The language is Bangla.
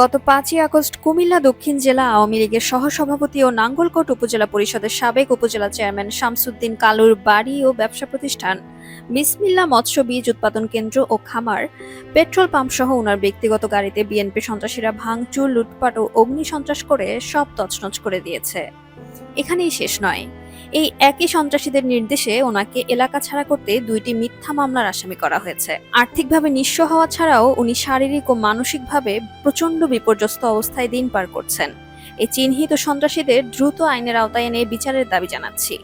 গত পাঁচই আগস্ট কুমিল্লা দক্ষিণ জেলা আওয়ামী লীগের সহসভাপতি ও নাঙ্গলকোট উপজেলা পরিষদের সাবেক উপজেলা চেয়ারম্যান শামসুদ্দিন কালুর বাড়ি ও ব্যবসা প্রতিষ্ঠান, বিসমিল্লা মৎস্য বীজ উৎপাদন কেন্দ্র ও খামার, পেট্রোল পাম্প সহ ওনার ব্যক্তিগত গাড়িতে বিএনপি সন্ত্রাসীরা ভাঙচুর, লুটপাট ও অগ্নি সন্ত্রাস করে সব তছনছ করে দিয়েছে। এখানেই শেষ নয়। এই একই সন্ত্রাসীদের নির্দেশে ওনাকে এলাকা ছাড়া করতে দুইটি মিথ্যা মামলার আসামি করা হয়েছে। আর্থিকভাবে নিঃস্ব হওয়া ছাড়াও উনি শারীরিক ও মানসিকভাবে প্রচণ্ড বিপর্যস্ত অবস্থায় দিন পার করছেন। এই চিহ্নিত সন্ত্রাসীদের দ্রুত আইনের আওতায় এনে বিচারের দাবি জানাচ্ছি।